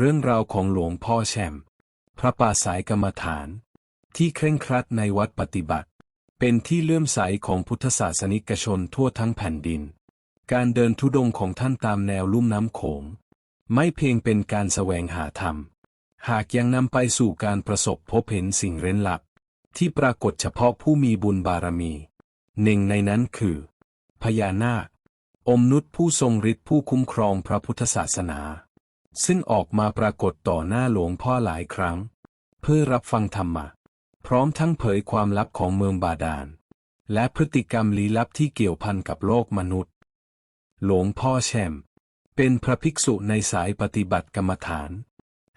เรื่องราวของหลวงพ่อแชม พระป่าสายกรรมฐาน ที่เคร่งครัดในวัดปฏิบัติ เป็นที่เลื่อมใสของพุทธศาสนิกชนทั่วทั้งแผ่นดิน การเดินทุดงค์ของท่านตามแนวลุ่มน้ำโขง ไม่เพียงเป็นการแสวงหาธรรม หากยังนำไปสู่การประสบพบเห็นสิ่งเร้นลับ ที่ปรากฏเฉพาะผู้มีบุญบารมี หนึ่งในนั้นคือ พญานาคอมนุษย์ผู้ทรงฤทธิ์ผู้คุ้มครองพระพุทธศาสนา ซึ่งออกมาปรากฏต่อหน้าหลวงพ่อหลายครั้ง เพื่อรับฟังธรรมะ พร้อมทั้งเผยความลับของเมืองบาดาล และพฤติกรรมลี้ลับที่เกี่ยวพันกับโลกมนุษย์ หลวงพ่อแชม เป็นพระภิกษุในสายปฏิบัติกรรมฐาน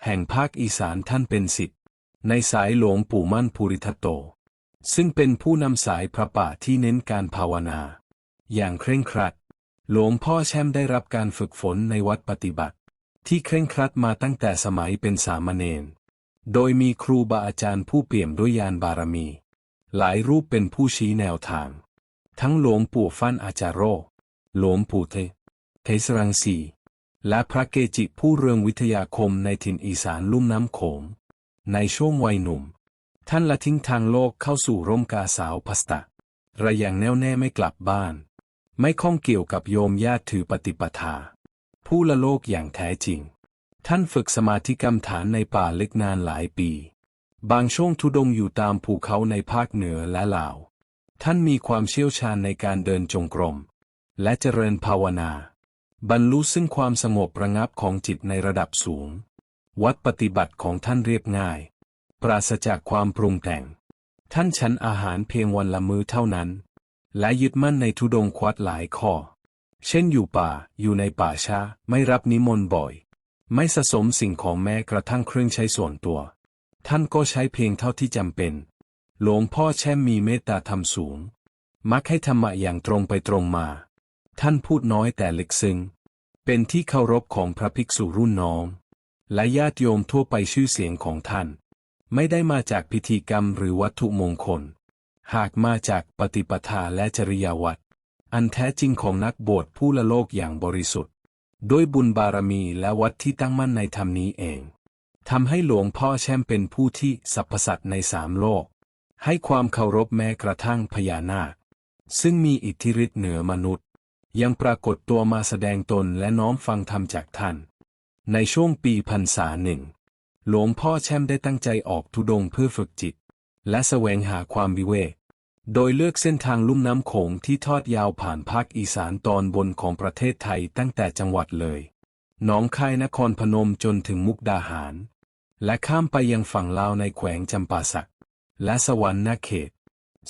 แห่งภาคอีสานท่านเป็นสิทธิ์ในสายหลวงปู่มั่นภูริทัตโต ซึ่งเป็นผู้นำสายพระป่าที่เน้นการภาวนา อย่างเคร่งครัด หลวงพ่อแชมได้รับการฝึกฝนในวัดปฏิบัติ ที่เคร่งครัดมาตั้งแต่สมัยเป็นสามเณร โดยมีครูบาอาจารย์ผู้เปี่ยมด้วยญาณบารมี หลายรูปเป็นผู้ชี้แนวทาง ทั้งหลวงปู่ฟั่นอาจารโร หลวงปู่เทเทสรังสี และพระเกจิผู้เรืองวิทยาคมในถิ่นอีสานลุ่มน้ำโขง ในช่วงวัยหนุ่ม ท่านละทิ้งทางโลกเข้าสู่ร่มกาสาวพัสตะ ระอย่างแน่วแน่ไม่กลับบ้าน ไม่ข้องเกี่ยวกับโยมญาติถือปฏิปทา ผู้ละโลกอย่างแท้จริง ท่านฝึกสมาธิกรรมฐานในป่าเล็กนานหลายปี บางช่วงทุดงอยู่ตามภูเขาในภาคเหนือและลาว ท่านมีความเชี่ยวชาญในการเดินจงกรม และเจริญภาวนา บรรลุซึ่งความสงบระงับของจิตในระดับสูง วัดปฏิบัติของท่านเรียบง่าย ปราศจากความปรุงแต่ง ท่านฉันอาหารเพียงวันละมื้อเท่านั้น และยึดมั่นในทุดงควัดหลายข้อ เช่นอยู่ป่า อยู่ในป่าช้า ไม่รับนิมนต์บ่อย ไม่สะสมสิ่งของแม้กระทั่งเครื่องใช้ส่วนตัว ท่านก็ใช้เพียงเท่าที่จำเป็น หลวงพ่อแช่มมีเมตตาธรรมสูง มักให้ธรรมะอย่างตรงไปตรงมา ท่านพูดน้อยแต่ลึกซึ้ง เป็นที่เคารพของพระภิกษุรุ่นน้อง และญาติโยมทั่วไปชื่อเสียงของท่าน ไม่ได้มาจากพิธีกรรมหรือวัตถุมงคล หากมาจากปฏิปทาและจริยวัตร อันแท้จริงของนักบวชผู้ละโลกอย่างบริสุทธิ์ ด้วยบุญบารมีและวัดที่ตั้งมั่นในธรรมนี้เองทำให้หลวงพ่อแช่มเป็นผู้ที่สรรพสัตว์ในสามโลก ให้ความเคารพแม้กระทั่งพญานาค ซึ่งมีอิทธิฤทธิ์เหนือมนุษย์ ยังปรากฏตัวมาแสดงตนและน้อมฟังธรรมจากท่าน ในช่วงปีพรรษาหนึ่ง หลวงพ่อแช่มได้ตั้งใจออกทุดงเพื่อฝึกจิต และแสวงหาความวิเวก โดยเลือกเส้นทางลุ่มน้ำโขงที่ทอดยาวผ่านภาคอีสานตอนบนของประเทศไทยตั้งแต่จังหวัดเลยหนองคายนครพนมจนถึงมุกดาหาร และข้ามไปยังฝั่งลาวในแขวงจำปาสัก และสวรรค์นาเขต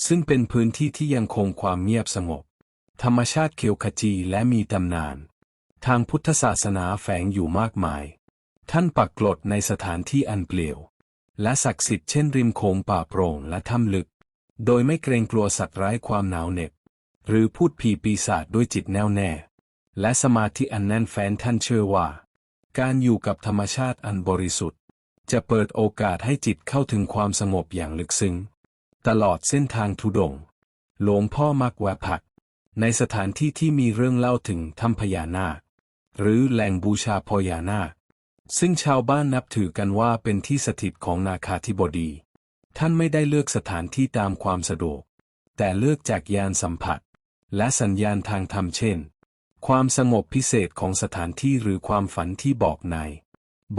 ซึ่งเป็นพื้นที่ที่ยังคงความเงียบสงบ ธรรมชาติเขียวขจีและมีตำนาน ทางพุทธศาสนาแฝงอยู่มากมาย ท่านปักกลดในสถานที่อันเปลี่ยว และศักดิ์สิทธิ์เช่นริมโขงป่าโปร่งและถ้ำลึก โดยไม่เกรงกลัวสัตว์ร้ายความหนาวเหน็บ หรือพูดผีปีศาจด้วยจิตแน่วแน่ และสมาธิอันแน่นแฟ้นท่านเชื่อว่า การอยู่กับธรรมชาติอันบริสุทธิ์ จะเปิดโอกาสให้จิตเข้าถึงความสงบอย่างลึกซึ้ง ตลอดเส้นทางทุดง หลวงพ่อมักแวะพัก ในสถานที่ที่มีเรื่องเล่าถึงถ้ำพญานาค หรือแหล่งบูชาพญานาคซึ่งชาวบ้านนับถือกันว่าเป็นที่สถิตของนาคาธิบดี ท่านไม่ได้เลือกสถานที่ตามความสะดวก แต่เลือกจากยานสัมผัส และสัญญาณทางธรรมเช่น ความสงบพิเศษของสถานที่หรือความฝันที่บอกใน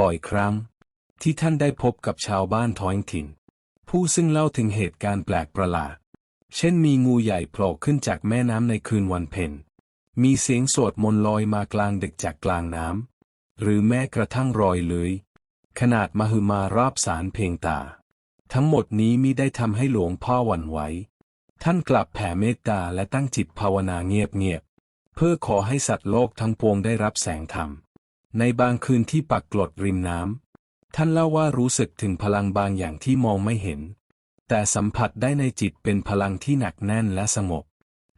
บ่อยครั้ง ที่ท่านได้พบกับชาวบ้านท้องถิ่น ผู้ซึ่งเล่าถึงเหตุการณ์แปลกประหลาด เช่นมีงูใหญ่โผล่ขึ้นจากแม่น้ำในคืนวันเพ็ญ มีเสียงสวดมนต์ลอยมากลางดึกจากกลางน้ำหรือแม้กระทั่งรอยเลื้อยขนาดมหึมารอบสารเพียงตา ทั้งหมดนี้มิได้ทำให้หลวงพ่อหวั่นไหว ท่านกลับแผ่เมตตาและตั้งจิตภาวนาเงียบๆ เพื่อขอให้สัตว์โลกทั้งปวงได้รับแสงธรรม ในบางคืนที่ปักกลดริมน้ำ ท่านเล่าว่ารู้สึกถึงพลังบางอย่างที่มองไม่เห็น แต่สัมผัสได้ในจิตเป็นพลังที่หนักแน่นและสงบ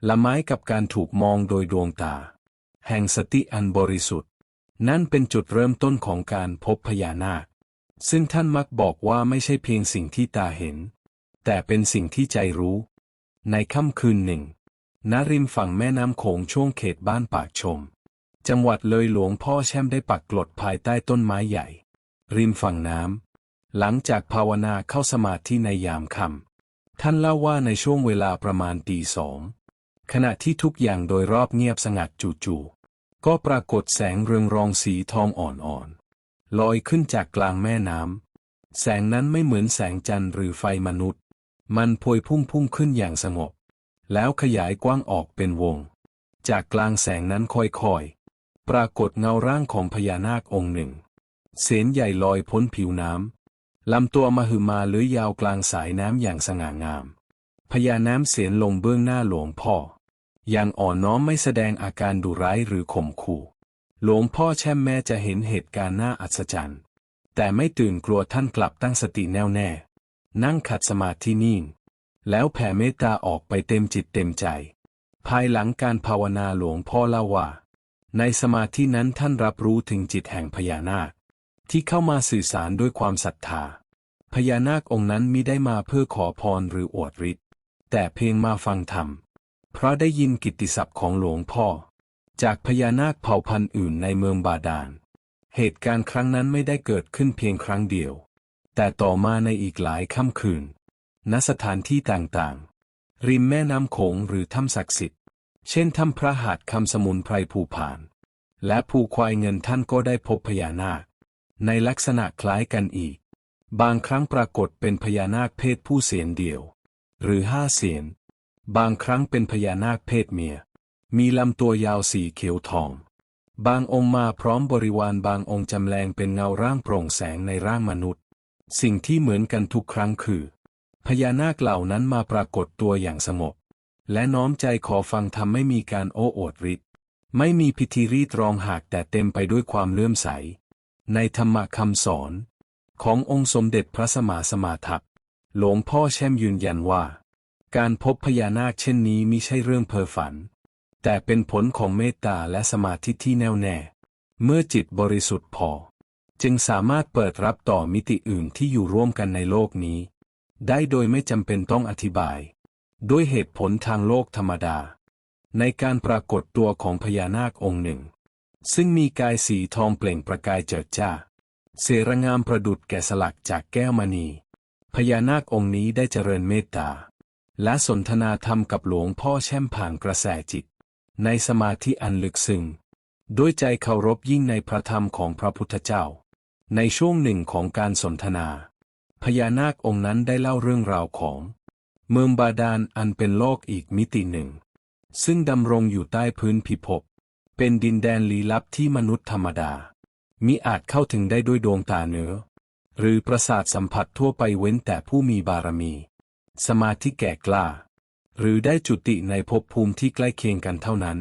ละไม้กับการถูกมองโดยดวงตา แห่งสติอันบริสุทธิ์ นั่นเป็นจุดเริ่มต้นของการพบพญานาค ซึ่งท่านมักบอกว่าไม่ใช่เพียงสิ่งที่ตาเห็น แต่เป็นสิ่งที่ใจรู้ ในค่ำคืนหนึ่งณริมฝั่งแม่น้ำโขงช่วงเขตบ้านปากชม จังหวัดเลยหลวงพ่อแช่มได้ปักกลดภายใต้ต้นไม้ใหญ่ ริมฝั่งน้ำ หลังจากภาวนาเข้าสมาธิในยามค่ำท่านเล่าว่าในช่วงเวลาประมาณตีสอง ขณะที่ทุกอย่างโดยรอบเงียบสงัดจู่ๆก็ปรากฏแสงเรืองรองสีทองอ่อน ลอยขึ้นจากกลางแม่น้ำ แสงนั้นไม่เหมือนแสงจันทร์หรือไฟมนุษย์ มันพวยพุ่งพุ่งขึ้นอย่างสงบ แล้วขยายกว้างออกเป็นวง จากกลางแสงนั้นค่อยๆ ปรากฏเงาร่างของพญานาคองค์หนึ่ง เสนใหญ่ลอยพ้นผิวน้ำ ลำตัวมหึมาเลื้อยยาวกลางสายน้ำอย่างสง่างาม พญาน้ำเสียนลงเบื้องหน้าหลวงพ่อ อย่างอ่อนน้อมไม่แสดงอาการดุร้ายหรือข่มขู่ หลวงพ่อแช่มแม้จะเห็นเหตุการณ์น่าอัศจรรย์ แต่ไม่ตื่นกลัวท่านกลับตั้งสติแน่วแน่ นั่งขัดสมาธินิ่ง แล้วแผ่เมตตาออกไปเต็มจิตเต็มใจ ภายหลังการภาวนาหลวงพ่อเล่าว่า ในสมาธินั้นท่านรับรู้ถึงจิตแห่งพญานาค ที่เข้ามาสื่อสารด้วยความศรัทธา พญานาคองค์นั้นมิได้มาเพื่อขอพรหรืออวดฤทธิ์แต่เพียงมาฟังธรรม เพราะได้ยินกิตติศัพท์ของหลวงพ่อ จากพญานาคเผ่าพันธุ์อื่นในเมืองบาดาล เหตุการณ์ครั้งนั้นไม่ได้เกิดขึ้นเพียงครั้งเดียว แต่ต่อมาในอีกหลายค่ำคืน ณ สถานที่ต่างๆ ริมแม่น้ำโขงหรือถ้ำศักดิ์สิทธิ์ เช่นถ้ำพระหัตถ์คำสมุนไพรภูผาน และภูควายเงินท่านก็ได้พบพญานาค ในลักษณะคล้ายกันอีก บางครั้งปรากฏเป็นพญานาคเพศผู้เสียนเดียว หรือห้าเสียน บางครั้งเป็นพญานาคเพศเมีย มีลำตัวยาวสีเขียวทอง บางองค์มาพร้อมบริวารบางองค์จำแรงเป็นเงาร่างโปร่งแสงในร่างมนุษย์ สิ่งที่เหมือนกันทุกครั้งคือ พญานาคเหล่านั้นมาปรากฏตัวอย่างสงบ และน้อมใจขอฟังธรรมไม่มีการโอ้อวดฤทธิ์ไม่มีพิธีรีดรองหากแต่เต็มไปด้วยความเลื่อมใส ในธรรมคำสอน ขององค์สมเด็จพระสมมาสมาทัตหลวงพ่อแช่มยืนยันว่า การพบพญานาคเช่นนี้มิใช่เรื่องเพ้อฝัน แต่เป็นผลของเมตตาและสมาธิที่แน่วแน่ เมื่อจิตบริสุทธิ์พอ จึงสามารถเปิดรับต่อมิติอื่นที่อยู่ร่วมกันในโลกนี้ ได้โดยไม่จำเป็นต้องอธิบาย ด้วยเหตุผลทางโลกธรรมดา ในการปรากฏตัวของพญานาคองค์หนึ่ง ซึ่งมีกายสีทองเปล่งประกายเจิดจ้า เสรงามประดุดแก่สลักจากแก้วมณี พญานาคองค์นี้ได้เจริญเมตตาและสนทนาธรรมกับหลวงพ่อแช่มผ่านกระแสจิต ในสมาธิอันลึกซึ้งด้วยใจเคารพยิ่งในพระธรรมของพระพุทธเจ้า ในช่วงหนึ่งของการสนทนา พญานาคองค์นั้นได้เล่าเรื่องราวของ เมืองบาดาลอันเป็นโลกอีกมิติหนึ่ง ซึ่งดำรงอยู่ใต้พื้นพิภพ เป็นดินแดนลี้ลับที่มนุษย์ธรรมดา มิอาจเข้าถึงได้ด้วยดวงตาเนื้อ หรือประสาทสัมผัสทั่วไปเว้นแต่ผู้มีบารมี สมาธิแก่กล้า หรือได้จุติในภพภูมิที่ใกล้เคียงกันเท่านั้น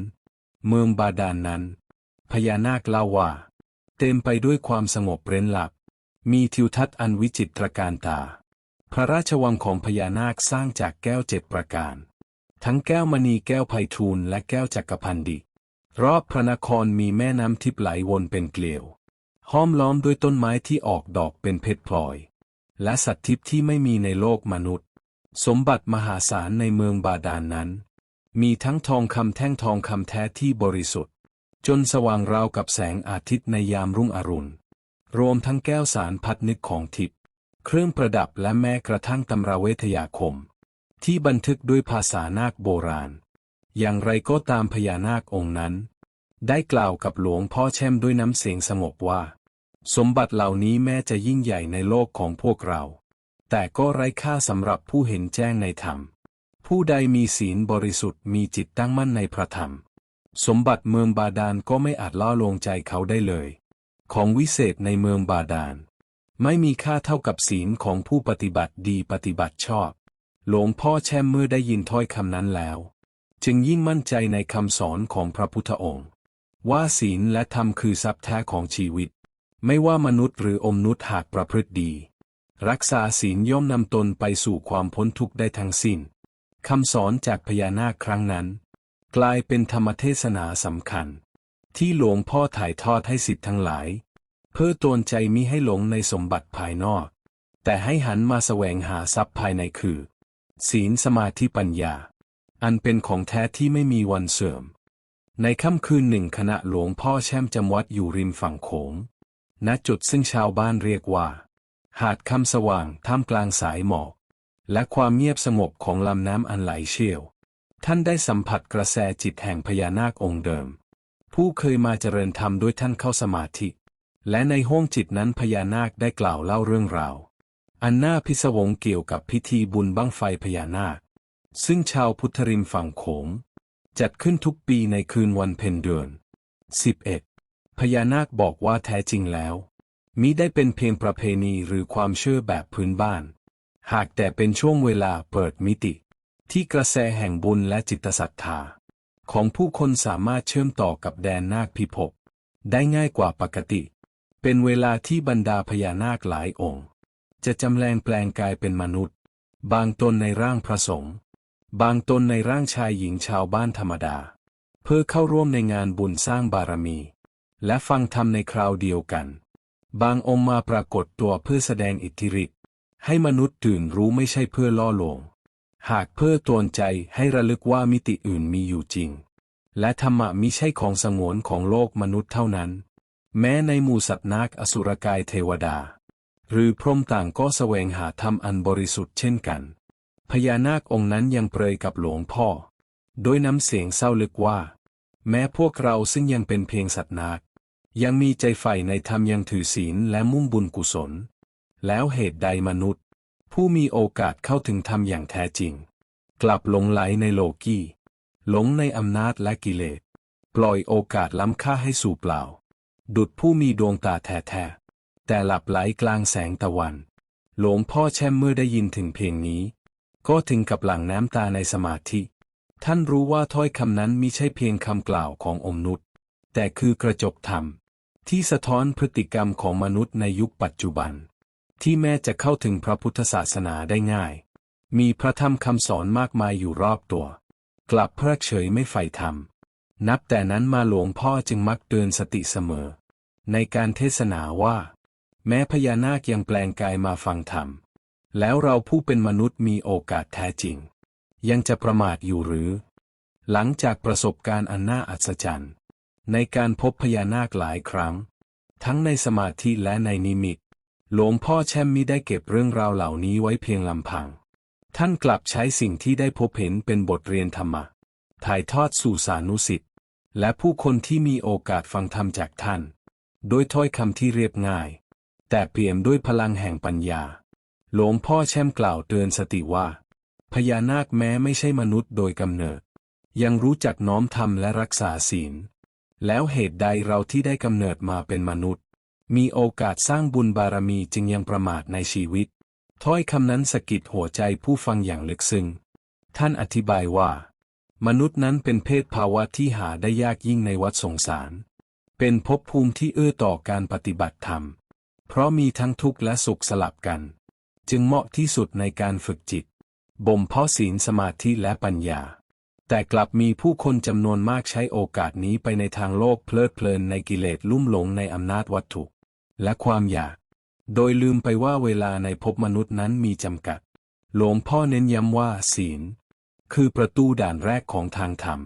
เมืองบาดาลนนั้น พญานาคเล่าว่า เต็มไปด้วยความสงบเร้นหลับ มีทิวทัศน์อันวิจิตรการตา พระราชวังของพญานาคสร้างจากแก้วเจ็ดประการ ทั้งแก้วมณีแก้วไพฑูรย์และแก้วจักรพันดิรอบพระนครมีแม่น้ำทิพไหลวนเป็นเกลียว ห้อมล้อมด้วยต้นไม้ที่ออกดอกเป็นเพชรพลอย และสัตว์ทิพย์ที่ไม่มีในโลกมนุษย์ สมบัติมหาศาลในเมืองบาดาลนนั้น มีทั้งทองคำแท่งทองคำแท้ที่บริสุทธิ์ จนสว่างราวกับแสงอาทิตย์ในยามรุ่งอรุณ รวมทั้งแก้วสารพัดนึกของทิพย์เครื่องประดับและแม้กระทั่งตำราเวทยาคม ที่บันทึกด้วยภาษานาคโบราณ อย่างไรก็ตามพญานาคองค์นั้น ได้กล่าวกับหลวงพ่อแช่มด้วยน้ำเสียงสงบว่า สมบัติเหล่านี้แม้จะยิ่งใหญ่ในโลกของพวกเรา แต่ก็ไร้ค่าสำหรับผู้เห็นแจ้งในธรรม ผู้ใดมีศีลบริสุทธิ์มีจิตตั้งมั่นในพระธรรม สมบัติเมืองบาดาลก็ไม่อาจล่อลวงใจเขาได้เลย ของวิเศษในเมืองบาดาล ไม่มีค่าเท่ากับศีลของผู้ปฏิบัติดีปฏิบัติชอบ หลวงพ่อแช่มเมื่อได้ยินถ้อยคำนั้นแล้ว จึงยิ่งมั่นใจในคำสอนของพระพุทธองค์ ว่าศีลและธรรมคือทรัพย์แท้ของชีวิต ไม่ว่ามนุษย์หรืออมนุษย์หากประพฤติดี รักษาศีลย่อมนำตนไปสู่ความพ้นทุกข์ได้ทั้งสิ้นคำสอนจากพญานาคครั้งนั้น กลายเป็นธรรมเทศนาสำคัญ ที่หลวงพ่อถ่ายทอดให้สิทธิ์ทั้งหลาย เพื่อตนใจมิให้หลงในสมบัติภายนอก แต่ให้หันมาแสวงหาทรัพย์ภายในคือ ศีลสมาธิปัญญา อันเป็นของแท้ที่ไม่มีวันเสื่อม ในค่ำคืนหนึ่งขณะหลวงพ่อแช่มจำวัดอยู่ริมฝั่งโขงณจุดซึ่งชาวบ้านเรียกว่า หาดคำสว่างท่ามกลางสายหมอก และความเงียบสงบของลำน้ำอันไหลเชี่ยว ท่านได้สัมผัสกระแสจิตแห่งพญานาคองค์เดิม ผู้เคยมาเจริญธรรมด้วยท่านเข้าสมาธิ และในห้วงจิตนั้นพญานาคได้กล่าวเล่าเรื่องราว อันน่าพิศวงเกี่ยวกับพิธีบุญบั้งไฟพญานาค ซึ่งชาวพุทธริมฝั่งโขง จัดขึ้นทุกปีในคืนวันเพ็ญเดือน 11. พญานาคบอกว่าแท้จริงแล้ว มิได้เป็นเพียงประเพณีหรือความเชื่อแบบพื้นบ้าน หากแต่เป็นช่วงเวลาเปิดมิติ ที่กระแสแห่งบุญและจิตศรัทธา ของผู้คนสามารถเชื่อมต่อกับแดนนาคพิภพได้ง่ายกว่าปกติ เป็นเวลาที่บรรดาพญานาคหลายองค์ จะจำแรงแปลงกายเป็นมนุษย์ บางตนในร่างพระสงฆ์บางตนในร่างชายหญิงชาวบ้านธรรมดา เพื่อเข้าร่วมในงานบุญสร้างบารมี และฟังธรรมในคราวเดียวกัน บางองค์มาปรากฏตัวเพื่อแสดงอิทธิฤทธิ์ให้มนุษย์ตื่นรู้ไม่ใช่เพื่อล่อลวงหากเพื่อตวนใจให้ระลึกว่ามิติอื่นมีอยู่จริง และธรรมะมิใช่ของสงวนของโลกมนุษย์เท่านั้น แม้ในหมู่สัตว์นักอสุรกายเทวดา หรือพรหมต่างก็แสวงหาธรรมอันบริสุทธิ์เช่นกัน พญานาคองค์นั้นยังเปรยกับหลวงพ่อ โดยน้ำเสียงเศร้าลึกว่า แม้พวกเราซึ่งยังเป็นเพียงสัตว์นัก ยังมีใจใฝ่ในธรรมยังถือศีลและมุ่งบุญกุศล แล้วเหตุใดมนุษย์ ผู้มีโอกาสเข้าถึงธรรมอย่างแท้จริง กลับหลงไหลในโลกีหลงในอำนาจและกิเลส ปล่อยโอกาสล้ำค่าให้สู่เปล่า ดุดผู้มีดวงตาแท้ๆแต่หลับไหลกลางแสงตะวัน หลวงพ่อแช่มเมื่อได้ยินถึงเพลงนี้ ก็ถึงกับหลั่งน้ำตาในสมาธิ ท่านรู้ว่าถ้อยคำนั้นมิใช่เพียงคำกล่าวของอมนุษย์แต่คือกระจกธรรม ที่สะท้อนพฤติกรรมของมนุษย์ในยุคปัจจุบัน ที่แม้จะเข้าถึงพระพุทธศาสนาได้ง่าย มีพระธรรมคำสอนมากมายอยู่รอบตัว กลับเพิกเฉยไม่ใฝ่ธรรม นับแต่นั้นมาหลวงพ่อจึงมักเตือนสติเสมอ ในการเทศนาว่า แม้พญานาคยังแปลงกายมาฟังธรรม แล้วเราผู้เป็นมนุษย์มีโอกาสแท้จริง ยังจะประมาทอยู่หรือ หลังจากประสบการณ์อันน่าอัศจรรย์ ในการพบพญานาคหลายครั้ง ทั้งในสมาธิและในนิมิต หลวงพ่อแช่มมิได้เก็บเรื่องราวเหล่านี้ไว้เพียงลำพัง ท่านกลับใช้สิ่งที่ได้พบเห็นเป็นบทเรียนธรรมะ ถ่ายทอดสู่สานุสิทธิ์และผู้คนที่มีโอกาสฟังธรรมจากท่าน โดยถ้อยคำที่เรียบง่าย แต่เปี่ยมด้วยพลังแห่งปัญญา หลวงพ่อแช่มกล่าวเตือนสติว่า พญานาคแม้ไม่ใช่มนุษย์โดยกำเนิด ยังรู้จักน้อมทำและรักษาศีล แล้วเหตุใดเราที่ได้กำเนิดมาเป็นมนุษย์ มีโอกาสสร้างบุญบารมีจึงยังประมาทในชีวิต ถ้อยคำนั้นสะกิดหัวใจผู้ฟังอย่างลึกซึ้ง ท่านอธิบายว่า มนุษย์นั้นเป็นเพศภาวะที่หาได้ยากยิ่งในวัดสงสาร เป็นภพภูมิที่เอื้อต่อการปฏิบัติธรรม เพราะมีทั้งทุกข์และสุขสลับกัน จึงเหมาะที่สุดในการฝึกจิต บ่มเพาะศีลสมาธิและปัญญา แต่กลับมีผู้คนจำนวนมากใช้โอกาสนี้ไปในทางโลกเพลิดเพลินในกิเลสลุ่มหลงในอำนาจวัตถุ และความอยาก โดยลืมไปว่าเวลาในภพมนุษย์นั้นมีจำกัด หลวงพ่อเน้นย้ำว่าศีล คือประตูด่านแรกของทางธรรม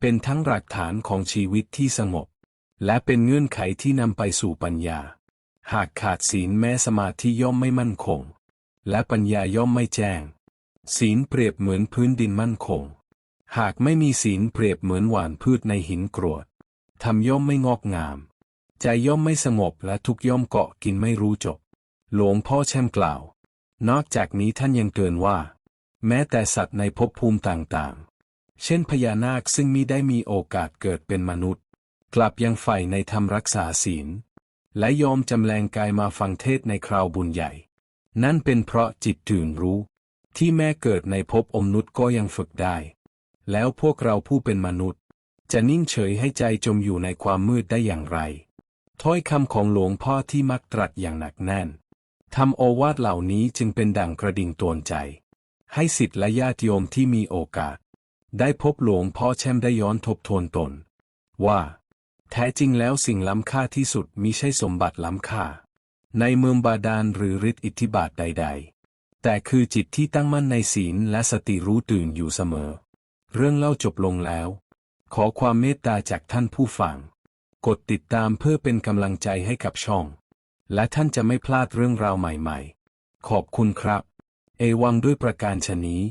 เป็นทั้งหลักฐานของชีวิตที่สงบ และเป็นเงื่อนไขที่นำไปสู่ปัญญา หากขาดศีลแม้สมาธิย่อมไม่มั่นคง และปัญญาย่อมไม่แจ้ง ศีลเปรียบเหมือนพื้นดินมั่นคง หากไม่มีศีลเปรียบเหมือนหว่านพืชในหินกรวดทำย่อมไม่งอกงาม ใจย่อมไม่สงบและทุกย่อมเกาะกินไม่รู้จบ หลวงพ่อแช่มกล่าว นอกจากนี้ท่านยังเตือนว่า แม้แต่สัตว์ในภพภูมิต่างๆ เช่นพญานาคซึ่งมิได้มีโอกาสเกิดเป็นมนุษย์ กลับยังใฝ่ในธรรมรักษาศีล และยอมจำแรงกายมาฟังเทศในคราวบุญใหญ่ นั่นเป็นเพราะจิตตื่นรู้ ที่แม้เกิดในภพอมนุษย์ก็ยังฝึกได้ แล้วพวกเราผู้เป็นมนุษย์ จะนิ่งเฉยให้ใจจมอยู่ในความมืดได้อย่างไร ถ้อยคำของหลวงพ่อที่มักตรัสอย่างหนักแน่นทำโอวาทเหล่านี้จึงเป็นดั่งกระดิ่งตวนใจ ให้สิทธิและญาติโยมที่มีโอกาส ได้พบหลวงพ่อแช่มได้ย้อนทบทวนตน ว่า แท้จริงแล้วสิ่งล้ำค่าที่สุดมิใช่สมบัติล้ำค่า ในเมืองบาดาลหรือฤทธิอิทธิบาทใด ๆ แต่คือจิตที่ตั้งมั่นในศีลและสติรู้ตื่นอยู่เสมอ เรื่องเล่าจบลงแล้ว ขอความเมตตาจากท่านผู้ฟัง กดติดตามเพื่อเป็นกำลังใจให้กับช่อง และท่านจะไม่พลาดเรื่องราวใหม่ ๆ ขอบคุณครับ เอวังด้วยประการชนี้